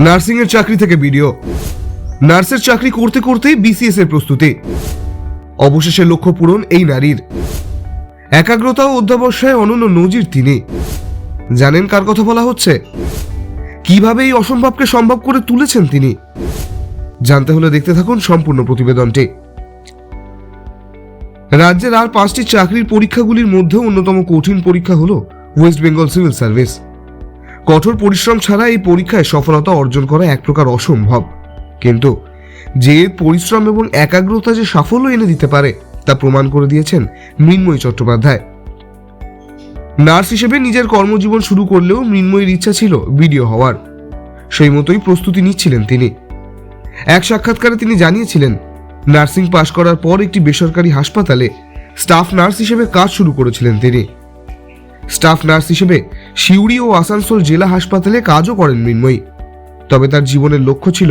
Nursing এর চাকরি থেকে ভিডিও নার্সের চাকরি করতে করতেই বিসিএস এর প্রস্তুতি। অবশেষে লক্ষ্য পূরণ এই নারীর। একাগ্রতা ও অধ্যাবসায় অনন্য নজির তিনি। জানেন কার কথা বলা হচ্ছে? কীভাবে এই অসম্ভবকে সম্ভব করে তুলেছেন তিনি? জানতে হলে দেখতে থাকুন সম্পূর্ণ প্রতিবেদনটি। রাজ্যের আর পাঁচটি চাকরির পরীক্ষাগুলির মধ্যে অন্যতম কঠিন পরীক্ষা হল ওয়েস্ট বেঙ্গল সিভিল সার্ভিস কঠোর পরিশ্রম ছাড়া এই পরীক্ষায় সফলতা অর্জন করা এক প্রকার অসম্ভব। কিন্তু যে পরিশ্রম এবং একাগ্রতা যে সাফল্য এনে দিতে পারে, তা প্রমাণ করে দিয়েছেন মৃন্ময়ী চট্টোপাধ্যায়। নার্স হিসেবে নিজের কর্মজীবন শুরু করলেও মৃন্ময়ীর ইচ্ছা ছিল ভিডিও হওয়ার। সেই মতোই প্রস্তুতি নিচ্ছিলেন তিনি। এক সাক্ষাৎকারে তিনি জানিয়েছিলেন, নার্সিং পাশ করার পর একটি বেসরকারি হাসপাতালে স্টাফ নার্স হিসেবে কাজ শুরু করেছিলেন তিনি। স্টাফ নার্স হিসেবে সিউড়ি ও আসানসোল জেলা হাসপাতালে কাজও করেন মৃন্ময়ী। তবে তার জীবনের লক্ষ্য ছিল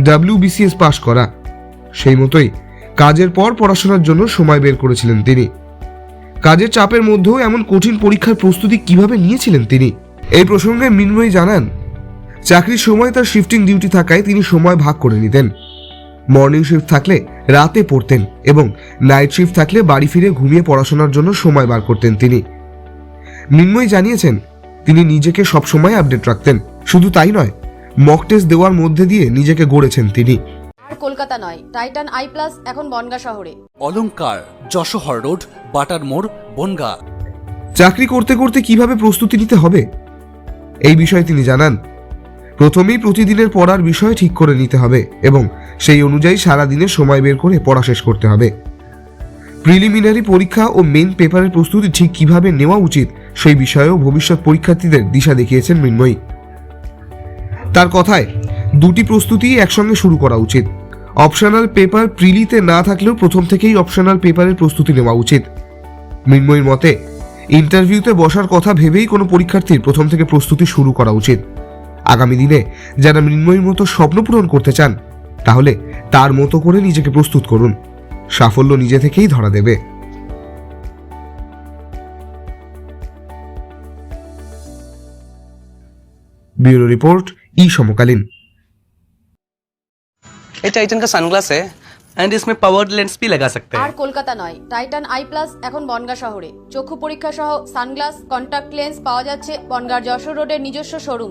ডাব্লিউবিসিএস পাশ করা। সেই মতোই কাজের পর পড়াশোনার জন্য সময় বের করেছিলেন তিনি। কাজের চাপের মধ্যেও এমন কঠিন পরীক্ষার প্রস্তুতি কীভাবে নিয়েছিলেন তিনি? এই প্রসঙ্গে মৃন্ময়ী জানান, চাকরির সময় তার শিফটিং ডিউটি থাকায় তিনি সময় ভাগ করে নিতেন। মর্নিং শিফট থাকলে রাতে পড়তেন এবং নাইট শিফট থাকলে বাড়ি ফিরে ঘুমিয়ে পড়াশোনার জন্য সময় বার করতেন তিনি। মৃন্ময়ী জানিয়েছেন তিনি নিজেকে সবসময় আপডেট রাখতেন। শুধু তাই নয় মক টেস্ট দেওয়ার মধ্যে দিয়ে নিজেকে গড়েছেন তিনি। আর কলকাতা নয় টাইটান আই প্লাস এখন বনগা শহরে। অলংকার যশোহর রোড বাটার মোড় বনগা। চাকরি করতে করতে কীভাবে প্রস্তুতি নিতে হবে? এই বিষয়ে তিনি জানান প্রথমেই প্রতিদিনের পড়ার বিষয় ঠিক করে নিতে হবে এবং সেই অনুযায়ী সারা দিনের সময় বের করে পড়া শেষ করতে হবে। প্রিলিমিনারি পরীক্ষা ও মেন পেপারের প্রস্তুতি ঠিক কীভাবে নেওয়া উচিত, সেই বিষয়েও ভবিষ্যৎ পরীক্ষার্থীদের দিশা দেখিয়েছেন মৃন্ময়ী। তার কথায়, দুটি প্রস্তুতি একসঙ্গে শুরু করা উচিত। অপশনাল পেপার প্রিলিতে না থাকলেও প্রথম থেকেই অপশনাল পেপারের প্রস্তুতি নেওয়া উচিত। মৃন্ময়ীর মতে, ইন্টারভিউতে বসার কথা ভেবেই কোনো পরীক্ষার্থীর প্রথম থেকে প্রস্তুতি শুরু করা উচিত। আগামী দিনে যারা মৃন্ময়ীর মতো স্বপ্ন পূরণ করতে চান, তাহলে তার মতো করে নিজেকে প্রস্তুত করুন। সাফল্য নিজে থেকেই ধরা দেবে ব্যুরো রিপোর্ট ই সমকালীন ये टाइटन का सनग्लास है एंड इसमें पावर्ड लेंस भी लगा सकते আর हैं কলকাতা নয় টাইটান আই প্লাস এখন বনগা শহরে চক্ষু পরীক্ষা সহ সানগ্লাস কন্টাক্ট লেন্স পাওয়া যাচ্ছে বনগার যশোর রোডের নিজস্ব শোরুম